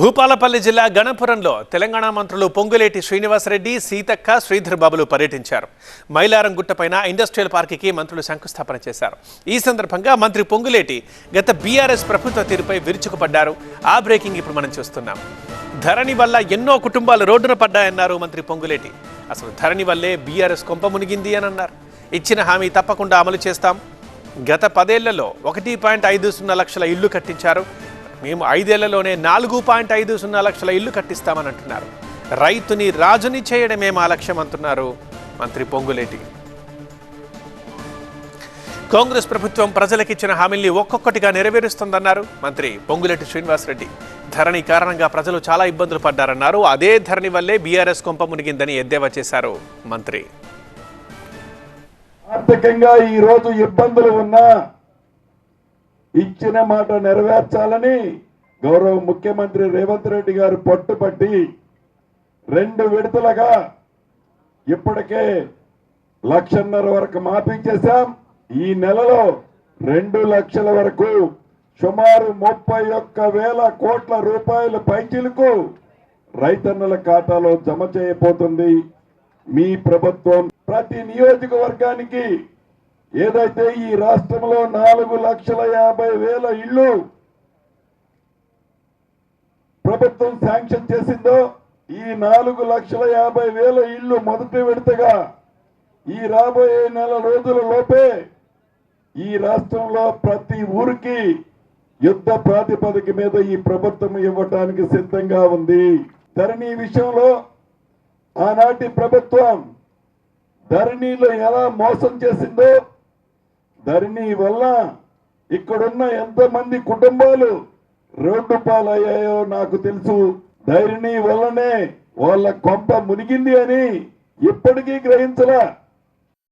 భూపాలపల్లి జిల్లా గణపురంలో తెలంగాణ మంత్రులు పొంగులేటి శ్రీనివాసరెడ్డి సీతక్క శ్రీధర్ బాబులు పర్యటించారు. మైలారం గుట్టపైన ఇండస్ట్రియల్ పార్కుకి మంత్రులు శంకుస్థాపన చేశారు. ఈ సందర్భంగా మంత్రి పొంగులేటి గత బీఆర్ఎస్ ప్రభుత్వ తీరుపై విరుచుకుపడ్డారు. ఆ బ్రేకింగ్ ఇప్పుడు మనం చూస్తున్నాం. ధరణి వల్ల ఎన్నో కుటుంబాలు రోడ్డున పడ్డాయన్నారు మంత్రి పొంగులేటి. అసలు ధరణి వల్లే బీఆర్ఎస్ కొంప మునిగింది అని అన్నారు ఇచ్చిన హామీ తప్పకుండా అమలు చేస్తాం. గత పదేళ్ళలో ఒకటి పాయింట్ ఐదు సున్నా లక్షల ఇల్లు కట్టించారు. మేము ఐదేళ్ళలోనే నాలుగు పాయింట్ ఐదు సున్నా లక్షల ఇల్లు కట్టిస్తామని అంటున్నారు. రైతుని రాజుని చేయడమే మా లక్ష్యం అంటున్నారు మంత్రి పొంగులేటి. కాంగ్రెస్ ప్రభుత్వం ప్రజలకిచ్చిన హామీల్ని ఒక్కొక్కటిగా నెరవేరుస్తుందన్నారు మంత్రి పొంగులేటి శ్రీనివాసరెడ్డి. ధరణి కారణంగా ప్రజలు చాలా ఇబ్బందులు పడ్డారన్నారు. అదే ధరణి వల్లే బీఆర్ఎస్ కొంప మునిగిందని ఎద్దేవా చేశారు మంత్రి. ఆర్థికంగా ఈ రోజు ఇబ్బందులు ఉన్నా ఇచ్చిన మాట నెరవేర్చాలని గౌరవ ముఖ్యమంత్రి రేవంత్ రెడ్డి గారు పట్టుపట్టి రెండు విడతలుగా ఇప్పటికే లక్షన్నర వరకు మాపించేశాం ఈ నెలలో రెండు లక్షల వరకు సుమారు ముప్పై ఒక్క వేల కోట్ల రూపాయల పైచిలకు రైతన్నుల ఖాతాలో జమ చేయబోతుంది. మీ ప్రభుత్వం ప్రతి నియోజకవర్గానికి ఏదైతే ఈ రాష్ట్రంలో నాలుగు లక్షల యాభై వేల ఇళ్ళు ప్రభుత్వం శాంక్షన్ చేసిందో ఈ నాలుగు లక్షల యాభై వేల ఇళ్ళు మొదటి విడతగా ఈ రాబోయే నెల రోజుల లోపే ఈ రాష్ట్రంలో ప్రతి ఊరికి యుద్ధ ప్రాతిపదిక మీద ఈ ప్రభుత్వం ఇవ్వటానికి సిద్ధంగా ఉంది. ధరణి విషయంలో ఆనాటి ప్రభుత్వం ధరణిలో ఎలా మోసం చేసిందో ధరణి వల్ల ఇక్కడున్న ఎంతమంది కుటుంబాలు రోడ్డు పాలయ్యాయో నాకు తెలుసు. ధరణి వల్లనే వాళ్ళ కొంప మునిగింది అని ఇప్పటికీ గ్రహించలా.